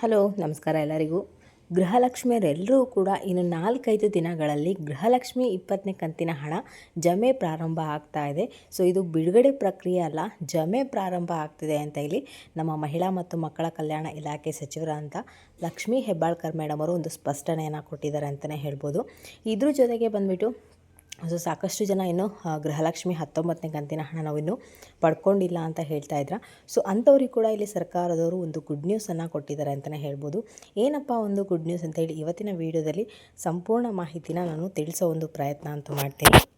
Hello, ನಮಸ್ಕಾರ ಎಲ್ಲರಿಗೂ. ಗೃಹಲಕ್ಷ್ಮಿಯರೆಲ್ಲರೂ ಕೂಡ ಇನ್ನು ನಾಲ್ಕೈದು ದಿನಗಳಲ್ಲಿ ಗೃಹಲಕ್ಷ್ಮಿ ಇಪ್ಪತ್ತನೇ ಕಂತಿನ ಹಣ ಜಮೆ ಪ್ರಾರಂಭ ಆಗ್ತಾ ಇದೆ. ಸೊ ಇದು ಬಿಡುಗಡೆ ಪ್ರಕ್ರಿಯೆ ಅಲ್ಲ, ಜಮೆ ಪ್ರಾರಂಭ ಆಗ್ತಿದೆ ಅಂತ ಇಲ್ಲಿ ನಮ್ಮ ಮಹಿಳಾ ಮತ್ತು ಮಕ್ಕಳ ಕಲ್ಯಾಣ ಇಲಾಖೆ ಸಚಿವರಾದಂಥ ಲಕ್ಷ್ಮೀ ಹೆಬ್ಬಾಳ್ಕರ್ ಮೇಡಮ್ ಅವರು ಒಂದು ಸ್ಪಷ್ಟನೆಯನ್ನು ಕೊಟ್ಟಿದ್ದಾರೆ ಅಂತಲೇ ಹೇಳ್ಬೋದು. ಇದ್ರ ಜೊತೆಗೆ ಬಂದುಬಿಟ್ಟು ಸೊ ಸಾಕಷ್ಟು ಜನ ಆ, ಗೃಹಲಕ್ಷ್ಮಿ ಹತ್ತೊಂಬತ್ತನೇ ಕಂತಿನ ಹಣ ನಾವಿನ್ನು ಪಡ್ಕೊಂಡಿಲ್ಲ ಅಂತ ಹೇಳ್ತಾ ಇದ್ರ. ಸೊ ಅಂಥವ್ರಿಗೆ ಕೂಡ ಇಲ್ಲಿ ಸರ್ಕಾರದವರು ಒಂದು ಗುಡ್ ನ್ಯೂಸನ್ನು ಕೊಟ್ಟಿದ್ದಾರೆ ಅಂತಲೇ ಹೇಳ್ಬೋದು. ಏನಪ್ಪ ಒಂದು ಗುಡ್ ನ್ಯೂಸ್ ಅಂತ ಹೇಳಿ ಇವತ್ತಿನ ವಿಡಿಯೋದಲ್ಲಿ ಸಂಪೂರ್ಣ ಮಾಹಿತಿನ ನಾನು ತಿಳಿಸೋ ಒಂದು ಪ್ರಯತ್ನ ಅಂತೂ ಮಾಡ್ತೀನಿ.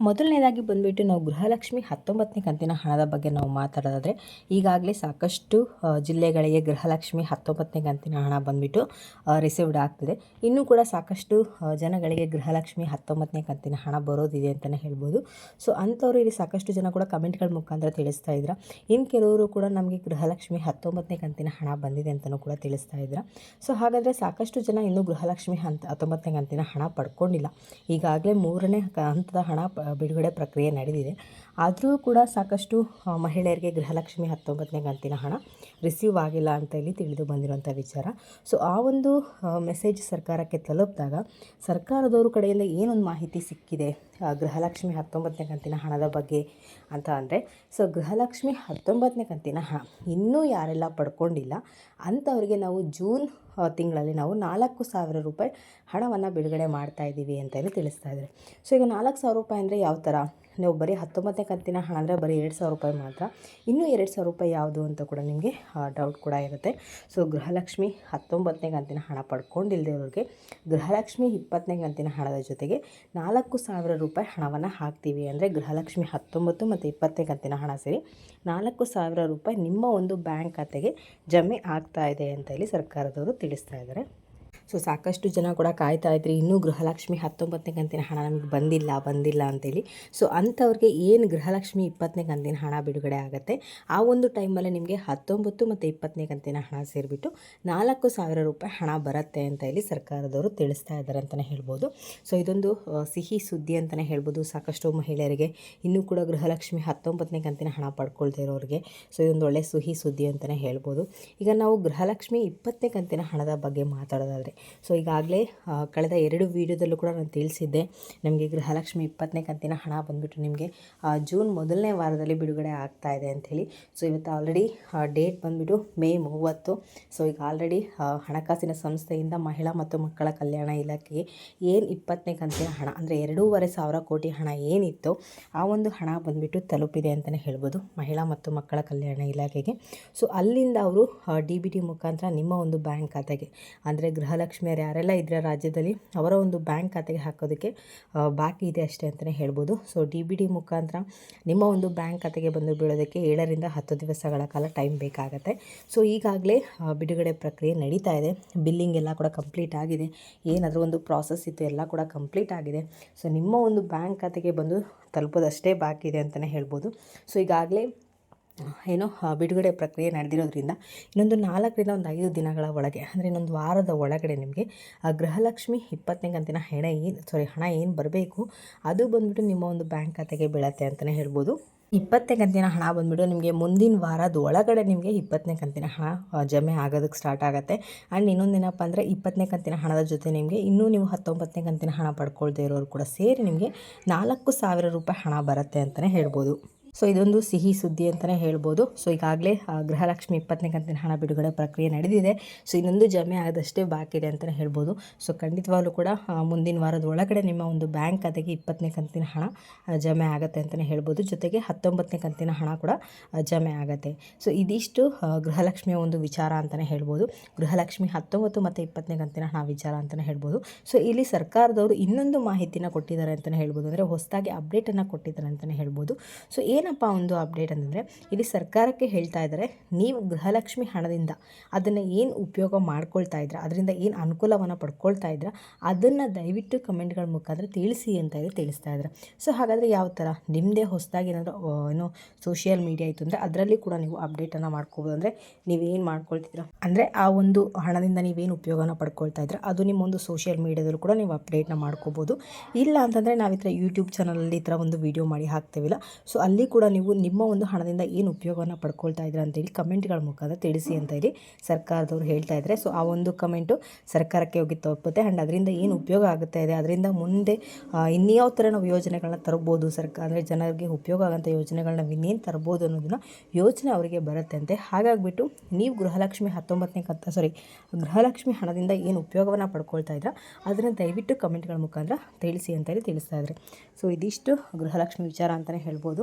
ಮೊದಲನೇದಾಗಿ ಬಂದುಬಿಟ್ಟು ನಾವು ಗೃಹಲಕ್ಷ್ಮಿ ಹತ್ತೊಂಬತ್ತನೇ ಕಂತಿನ ಹಣದ ಬಗ್ಗೆ ನಾವು ಮಾತಾಡೋದಾದರೆ, ಈಗಾಗಲೇ ಸಾಕಷ್ಟು ಜಿಲ್ಲೆಗಳಿಗೆ ಗೃಹಲಕ್ಷ್ಮಿ ಹತ್ತೊಂಬತ್ತನೇ ಕಂತಿನ ಹಣ ಬಂದುಬಿಟ್ಟು ರಿಸೀವ್ಡ್ ಆಗ್ತಿದೆ. ಇನ್ನೂ ಕೂಡ ಸಾಕಷ್ಟು ಜನಗಳಿಗೆ ಗೃಹಲಕ್ಷ್ಮಿ ಹತ್ತೊಂಬತ್ತನೇ ಕಂತಿನ ಹಣ ಬರೋದಿದೆ ಅಂತಲೇ ಹೇಳ್ಬೋದು. ಸೊ, ಅಂಥವ್ರು ಇಲ್ಲಿ ಸಾಕಷ್ಟು ಜನ ಕೂಡ ಕಮೆಂಟ್ಗಳ ಮುಖಾಂತರ ತಿಳಿಸ್ತಾ ಇದ್ರ. ಇನ್ನು ಕೆಲವರು ಕೂಡ ನಮಗೆ ಗೃಹಲಕ್ಷ್ಮಿ ಹತ್ತೊಂಬತ್ತನೇ ಕಂತಿನ ಹಣ ಬಂದಿದೆ ಅಂತಲೂ ಕೂಡ ತಿಳಿಸ್ತಾ ಇದ್ರ. ಸೊ, ಹಾಗಾದರೆ ಸಾಕಷ್ಟು ಜನ ಇನ್ನೂ ಗೃಹಲಕ್ಷ್ಮಿ ಹಂತ ಹತ್ತೊಂಬತ್ತನೇ ಕಂತಿನ ಹಣ ಪಡ್ಕೊಂಡಿಲ್ಲ. ಈಗಾಗಲೇ ಮೂರನೇ ಹಂತದ ಹಣ ಬಿಡುಗಡೆ ಪ್ರಕ್ರಿಯೆ ನಡೆದಿದೆ. ಆದರೂ ಕೂಡ ಸಾಕಷ್ಟು ಮಹಿಳೆಯರಿಗೆ ಗೃಹಲಕ್ಷ್ಮಿ ಹತ್ತೊಂಬತ್ತನೇ ಕಂತಿನ ಹಣ ರಿಸೀವ್ ಆಗಿಲ್ಲ ಅಂತ ಇಲ್ಲಿ ತಿಳಿದು ಬಂದಿರುವಂಥ ವಿಚಾರ. ಸೊ ಆ ಒಂದು ಮೆಸೇಜ್ ಸರ್ಕಾರಕ್ಕೆ ತಲುಪಿದಾಗ ಸರ್ಕಾರದವ್ರ ಕಡೆಯಿಂದ ಏನೊಂದು ಮಾಹಿತಿ ಸಿಕ್ಕಿದೆ? ಗೃಹಲಕ್ಷ್ಮಿ ಹತ್ತೊಂಬತ್ತನೇ ಕಂತಿನ ಹಣದ ಬಗ್ಗೆ ಅಂತ ಅಂದರೆ ಸೊ ಗೃಹಲಕ್ಷ್ಮಿ ಹತ್ತೊಂಬತ್ತನೇ ಕಂತಿನ ಹಣ ಇನ್ನೂ ಯಾರೆಲ್ಲ ಪಡ್ಕೊಂಡಿಲ್ಲ, ಅಂಥವ್ರಿಗೆ ನಾವು ಜೂನ್ ತಿಂಗಳಲ್ಲಿ ನಾವು ನಾಲ್ಕು ಸಾವಿರ ರೂಪಾಯಿ ಹಣವನ್ನು ಬಿಡುಗಡೆ ಮಾಡ್ತಾ ಇದ್ದೀವಿ ಅಂತ ಹೇಳಿ ತಿಳಿಸ್ತಾ ಇದ್ದಾರೆ. ಸೊ ಈಗ ನಾಲ್ಕು ಸಾವಿರ ರೂಪಾಯಿ ಅಂದರೆ ಯಾವ ಥರ ನೀವು ಬರೀ ಹತ್ತೊಂಬತ್ತನೇ ಕಂತಿನ ಹಣ ಅಂದರೆ ಬರೀ ಎರಡು ಸಾವಿರ ರೂಪಾಯಿ ಮಾತ್ರ. ಇನ್ನೂ ಎರಡು ಸಾವಿರ ರೂಪಾಯಿ ಯಾವುದು ಅಂತ ಕೂಡ ನಿಮಗೆ ಡೌಟ್ ಕೂಡ ಇರುತ್ತೆ. ಸೊ ಗೃಹಲಕ್ಷ್ಮಿ ಹತ್ತೊಂಬತ್ತನೇ ಕಂತಿನ ಹಣ ಪಡ್ಕೊಂಡಿಲ್ದಿರೋರಿಗೆ ಗೃಹಲಕ್ಷ್ಮಿ ಇಪ್ಪತ್ತನೇ ಕಂತಿನ ಹಣದ ಜೊತೆಗೆ ನಾಲ್ಕು ಸಾವಿರ ರೂಪಾಯಿ ಹಣವನ್ನು ಹಾಕ್ತೀವಿ ಅಂದರೆ ಗೃಹಲಕ್ಷ್ಮಿ ಹತ್ತೊಂಬತ್ತು ಮತ್ತು ಇಪ್ಪತ್ತನೇ ಕಂತಿನ ಹಣ ಸೇರಿ ನಾಲ್ಕು ಸಾವಿರ ರೂಪಾಯಿ ನಿಮ್ಮ ಒಂದು ಬ್ಯಾಂಕ್ ಖಾತೆಗೆ ಜಮೆ ಆಗ್ತಾ ಇದೆ ಅಂತ ಹೇಳಿ ಸರ್ಕಾರದವರು ತಿಳಿಸ್ತಾ ಇದ್ದಾರೆ. ಸೊ ಸಾಕಷ್ಟು ಜನ ಕೂಡ ಕಾಯ್ತಾ ಇದ್ರಿ. ಇನ್ನೂ ಗೃಹಲಕ್ಷ್ಮಿ ಹತ್ತೊಂಬತ್ತನೇ ಕಂತಿನ ಹಣ ನಮಗೆ ಬಂದಿಲ್ಲ ಬಂದಿಲ್ಲ ಅಂತೇಳಿ. ಸೊ ಅಂಥವ್ರಿಗೆ ಏನು ಗೃಹಲಕ್ಷ್ಮಿ ಇಪ್ಪತ್ತನೇ ಕಂತಿನ ಹಣ ಬಿಡುಗಡೆ ಆಗುತ್ತೆ? ಆ ಒಂದು ಟೈಮಲ್ಲಿ ನಿಮಗೆ ಹತ್ತೊಂಬತ್ತು ಮತ್ತು ಇಪ್ಪತ್ತನೇ ಕಂತಿನ ಹಣ ಸೇರಿಬಿಟ್ಟು ನಾಲ್ಕು ಸಾವಿರ ರೂಪಾಯಿ ಹಣ ಬರುತ್ತೆ ಅಂತ ಹೇಳಿ ಸರ್ಕಾರದವರು ತಿಳಿಸ್ತಾ ಇದ್ದಾರೆ ಅಂತಲೇ ಹೇಳ್ಬೋದು. ಸೊ ಇದೊಂದು ಸಿಹಿ ಸುದ್ದಿ ಅಂತಲೇ ಹೇಳ್ಬೋದು. ಸಾಕಷ್ಟು ಮಹಿಳೆಯರಿಗೆ ಇನ್ನೂ ಕೂಡ ಗೃಹಲಕ್ಷ್ಮಿ ಹತ್ತೊಂಬತ್ತನೇ ಕಂತಿನ ಹಣ ಪಡ್ಕೊಳ್ತಾ ಇರೋರಿಗೆ ಸೊ ಇದೊಂದು ಒಳ್ಳೆ ಸುಹಿ ಸುದ್ದಿ ಅಂತಲೇ ಹೇಳ್ಬೋದು. ಈಗ ನಾವು ಗೃಹಲಕ್ಷ್ಮಿ ಇಪ್ಪತ್ತನೇ ಕಂತಿನ ಹಣದ ಬಗ್ಗೆ ಮಾತಾಡೋದಾದರೆ ಸೊ ಈಗಾಗಲೇ ಕಳೆದ ಎರಡು ವೀಡಿಯೋದಲ್ಲೂ ಕೂಡ ನಾನು ತಿಳಿಸಿದ್ದೆ, ನಮಗೆ ಗೃಹಲಕ್ಷ್ಮಿ ಇಪ್ಪತ್ತನೇ ಕಂತಿನ ಹಣ ಬಂದುಬಿಟ್ಟು ನಿಮಗೆ ಜೂನ್ ಮೊದಲನೇ ವಾರದಲ್ಲಿ ಬಿಡುಗಡೆ ಆಗ್ತಾ ಇದೆ ಅಂಥೇಳಿ ಸೊ ಇವತ್ತು ಆಲ್ರೆಡಿ ಡೇಟ್ ಬಂದುಬಿಟ್ಟು ಮೇ ಮೂವತ್ತು. ಸೊ ಈಗ ಆಲ್ರೆಡಿ ಹಣಕಾಸಿನ ಸಂಸ್ಥೆಯಿಂದ ಮಹಿಳಾ ಮತ್ತು ಮಕ್ಕಳ ಕಲ್ಯಾಣ ಇಲಾಖೆಗೆ ಏನು ಇಪ್ಪತ್ತನೇ ಕಂತಿನ ಹಣ, ಅಂದರೆ ಎರಡೂವರೆ ಸಾವಿರ ಕೋಟಿ ಹಣ ಏನಿತ್ತು ಆ ಒಂದು ಹಣ ಬಂದುಬಿಟ್ಟು ತಲುಪಿದೆ ಅಂತಲೇ ಹೇಳ್ಬೋದು ಮಹಿಳಾ ಮತ್ತು ಮಕ್ಕಳ ಕಲ್ಯಾಣ ಇಲಾಖೆಗೆ. ಸೊ ಅಲ್ಲಿಂದ ಅವರು ಡಿ ಬಿ ಟಿ ಮುಖಾಂತರ ನಿಮ್ಮ ಒಂದು ಬ್ಯಾಂಕ್ ಖಾತೆಗೆ, ಅಂದರೆ ಗೃಹಲಕ್ಷ್ಮಿಯರು ಯಾರೆಲ್ಲ ಇದ್ರೆ ರಾಜ್ಯದಲ್ಲಿ ಅವರ ಒಂದು ಬ್ಯಾಂಕ್ ಖಾತೆಗೆ ಹಾಕೋದಕ್ಕೆ ಬಾಕಿ ಇದೆ ಅಷ್ಟೇ ಅಂತಲೇ ಹೇಳ್ಬೋದು. ಸೊ ಡಿ ಬಿ ಡಿ ಮುಖಾಂತರ ನಿಮ್ಮ ಒಂದು ಬ್ಯಾಂಕ್ ಖಾತೆಗೆ ಬಂದು ಬೀಳೋದಕ್ಕೆ ಏಳರಿಂದ ಹತ್ತು ದಿವಸಗಳ ಕಾಲ ಟೈಮ್ ಬೇಕಾಗತ್ತೆ. ಸೊ ಈಗಾಗಲೇ ಬಿಡುಗಡೆ ಪ್ರಕ್ರಿಯೆ ನಡೀತಾ ಇದೆ. ಬಿಲ್ಲಿಂಗ್ ಎಲ್ಲ ಕೂಡ ಕಂಪ್ಲೀಟ್ ಆಗಿದೆ. ಏನಾದರೂ ಒಂದು ಪ್ರಾಸೆಸ್ ಇತ್ತು, ಎಲ್ಲ ಕೂಡ ಕಂಪ್ಲೀಟ್ ಆಗಿದೆ. ಸೊ ನಿಮ್ಮ ಒಂದು ಬ್ಯಾಂಕ್ ಖಾತೆಗೆ ಬಂದು ತಲುಪೋದಷ್ಟೇ ಬಾಕಿ ಇದೆ ಅಂತಲೇ ಹೇಳ್ಬೋದು. ಸೊ ಈಗಾಗಲೇ ಏನೋ ಬಿಡುಗಡೆ ಪ್ರಕ್ರಿಯೆ ನಡೆದಿರೋದ್ರಿಂದ ಇನ್ನೊಂದು ನಾಲ್ಕರಿಂದ ಒಂದು ಐದು ದಿನಗಳ ಒಳಗೆ, ಅಂದರೆ ಇನ್ನೊಂದು ವಾರದ ಒಳಗಡೆ ನಿಮಗೆ ಆ ಗೃಹಲಕ್ಷ್ಮಿ ಇಪ್ಪತ್ತನೇ ಕಂತಿನ ಹಣ ಏನು ಸಾರಿ ಹಣ ಏನು ಬರಬೇಕು, ಅದು ಬಂದುಬಿಟ್ಟು ನಿಮ್ಮ ಒಂದು ಬ್ಯಾಂಕ್ ಖಾತೆಗೆ ಬೀಳತ್ತೆ ಅಂತಲೇ ಹೇಳ್ಬೋದು. ಇಪ್ಪತ್ತನೇ ಕಂತಿನ ಹಣ ಬಂದುಬಿಟ್ಟು ನಿಮಗೆ ಮುಂದಿನ ವಾರದ ಒಳಗಡೆ ನಿಮಗೆ ಇಪ್ಪತ್ತನೇ ಕಂತಿನ ಹಣ ಜಮೆ ಆಗೋದಕ್ಕೆ ಸ್ಟಾರ್ಟ್ ಆಗುತ್ತೆ. ಆ್ಯಂಡ್ ಇನ್ನೊಂದೇನಪ್ಪ ಅಂದರೆ ಇಪ್ಪತ್ತನೇ ಕಂತಿನ ಹಣದ ಜೊತೆ ನಿಮಗೆ ಇನ್ನೂ ನೀವು ಹತ್ತೊಂಬತ್ತನೇ ಕಂತಿನ ಹಣ ಪಡ್ಕೊಳ್ದೇ ಇರೋರು ಕೂಡ ಸೇರಿ ನಿಮಗೆ ನಾಲ್ಕು ಸಾವಿರ ರೂಪಾಯಿ ಹಣ ಬರುತ್ತೆ ಅಂತಲೇ ಹೇಳ್ಬೋದು. ಸೊ ಇದೊಂದು ಸಿಹಿ ಸುದ್ದಿ ಅಂತಲೇ ಹೇಳ್ಬೋದು. ಸೊ ಈಗಾಗಲೇ ಗೃಹಲಕ್ಷ್ಮಿ ಇಪ್ಪತ್ತನೇ ಕಂತಿನ ಹಣ ಬಿಡುಗಡೆ ಪ್ರಕ್ರಿಯೆ ನಡೆದಿದೆ. ಸೊ ಇನ್ನೊಂದು ಜಮೆ ಆದಷ್ಟೇ ಬಾಕಿ ಇದೆ ಅಂತಲೇ ಹೇಳ್ಬೋದು. ಸೊ ಖಂಡಿತವಾಗ್ಲೂ ಕೂಡ ಮುಂದಿನ ವಾರದ ಒಳಗಡೆ ನಿಮ್ಮ ಒಂದು ಬ್ಯಾಂಕ್ ಖಾತೆಗೆ ಇಪ್ಪತ್ತನೇ ಕಂತಿನ ಹಣ ಜಮೆ ಆಗುತ್ತೆ ಅಂತಲೇ ಹೇಳ್ಬೋದು. ಜೊತೆಗೆ ಹತ್ತೊಂಬತ್ತನೇ ಕಂತಿನ ಹಣ ಕೂಡ ಜಮೆ ಆಗುತ್ತೆ. ಸೊ ಇದಿಷ್ಟು ಗೃಹಲಕ್ಷ್ಮಿಯ ಒಂದು ವಿಚಾರ ಅಂತಲೇ ಹೇಳ್ಬೋದು. ಗೃಹಲಕ್ಷ್ಮಿ ಹತ್ತೊಂಬತ್ತು ಮತ್ತು ಇಪ್ಪತ್ತನೇ ಕಂತಿನ ಹಣ ವಿಚಾರ ಅಂತಲೇ ಹೇಳ್ಬೋದು. ಸೊ ಇಲ್ಲಿ ಸರ್ಕಾರದವರು ಇನ್ನೊಂದು ಮಾಹಿತಿನ ಕೊಟ್ಟಿದ್ದಾರೆ ಅಂತಲೇ ಹೇಳ್ಬೋದು. ಅಂದರೆ ಹೊಸದಾಗಿ ಅಪ್ಡೇಟನ್ನು ಕೊಟ್ಟಿದ್ದಾರೆ ಅಂತಲೇ ಹೇಳ್ಬೋದು. ಸೊ ಏನು ಏನಪ್ಪ ಒಂದು ಅಪ್ಡೇಟ್ ಅಂತಂದರೆ, ಇಲ್ಲಿ ಸರ್ಕಾರಕ್ಕೆ ಹೇಳ್ತಾ ಇದ್ದಾರೆ ನೀವು ಗೃಹಲಕ್ಷ್ಮಿ ಹಣದಿಂದ ಅದನ್ನು ಏನು ಉಪಯೋಗ ಮಾಡ್ಕೊಳ್ತಾ ಇದ್ರೆ, ಅದರಿಂದ ಏನು ಅನುಕೂಲವನ್ನು ಪಡ್ಕೊಳ್ತಾ ಇದ್ರೆ, ಅದನ್ನು ದಯವಿಟ್ಟು ಕಮೆಂಟ್ಗಳ ಮುಖಾಂತರ ತಿಳಿಸಿ ಅಂತ ಹೇಳಿ ತಿಳಿಸ್ತಾ ಇದ್ದಾರೆ ಸೊ ಹಾಗಾದರೆ ಯಾವ ಥರ ನಿಮ್ಮದೇ ಹೊಸದಾಗಿ ಏನಾದರೂ ಏನು ಸೋಷಿಯಲ್ ಮೀಡಿಯಾ ಇತ್ತು ಅಂದರೆ ಅದರಲ್ಲಿ ಕೂಡ ನೀವು ಅಪ್ಡೇಟನ್ನು ಮಾಡ್ಕೋಬೋದು. ಅಂದರೆ ನೀವೇನು ಮಾಡ್ಕೊಳ್ತಿದ್ರ? ಅಂದರೆ ಆ ಒಂದು ಹಣದಿಂದ ನೀವೇನು ಉಪಯೋಗನ ಪಡ್ಕೊಳ್ತಾ ಇದ್ರೆ, ಅದು ನಿಮ್ಮೊಂದು ಸೋಷಿಯಲ್ ಮೀಡಿಯಾದಲ್ಲೂ ಕೂಡ ನೀವು ಅಪ್ಡೇಟ್ನ ಮಾಡ್ಕೋಬೋದು. ಇಲ್ಲ ಅಂತಂದರೆ ನಾವು ಈ ಥರ ಯೂಟ್ಯೂಬ್ ಚಾನಲಲ್ಲಿ ಈ ಥರ ಒಂದು ವಿಡಿಯೋ ಮಾಡಿ ಹಾಕ್ತೇವಿಲ್ಲ. ಸೊ ಅಲ್ಲಿ ಕೂಡ ನೀವು ನಿಮ್ಮ ಒಂದು ಹಣದಿಂದ ಏನು ಉಪಯೋಗವನ್ನು ಪಡ್ಕೊಳ್ತಾ ಇದ್ದೀರಾ ಅಂತೇಳಿ ಕಮೆಂಟ್ಗಳ ಮುಖಾಂತರ ತಿಳಿಸಿ ಅಂತ ಹೇಳಿ ಸರ್ಕಾರದವ್ರು ಹೇಳ್ತಾ ಇದ್ದಾರೆ. ಸೊ, ಆ ಒಂದು ಕಮೆಂಟು ಸರ್ಕಾರಕ್ಕೆ ಹೋಗಿ ತಲುಪುತ್ತೆ. ಆ್ಯಂಡ್ ಅದರಿಂದ ಏನು ಉಪಯೋಗ ಆಗುತ್ತಾ ಇದೆ, ಅದರಿಂದ ಮುಂದೆ ಇನ್ಯಾವ ಥರ ನಾವು ಯೋಜನೆಗಳನ್ನ ತರ್ಬೋದು ಸರ್ಕಾರ ಅಂದರೆ ಜನರಿಗೆ ಉಪಯೋಗ ಆಗೋಂಥ ಯೋಜನೆಗಳನ್ನ ಇನ್ನೇನು ತರ್ಬೋದು ಅನ್ನೋದನ್ನು ಯೋಚನೆ ಅವರಿಗೆ ಬರುತ್ತೆ ಅಂತೆ. ಹಾಗಾಗಿಬಿಟ್ಟು ನೀವು ಗೃಹಲಕ್ಷ್ಮಿ ಹತ್ತೊಂಬತ್ತನೇ ಕಂತ ಸಾರಿ ಗೃಹಲಕ್ಷ್ಮಿ ಹಣದಿಂದ ಏನು ಉಪಯೋಗವನ್ನು ಪಡ್ಕೊಳ್ತಾ ಇದ್ದೀರಾ, ಅದನ್ನು ದಯವಿಟ್ಟು ಕಮೆಂಟ್ಗಳ ಮುಖಾಂತರ ತಿಳಿಸಿ ಅಂತೇಳಿ ತಿಳಿಸ್ತಾ ಇದ್ದಾರೆ. ಸೊ, ಇದಿಷ್ಟು ಗೃಹಲಕ್ಷ್ಮಿ ವಿಚಾರ ಅಂತಲೇ ಹೇಳ್ಬೋದು.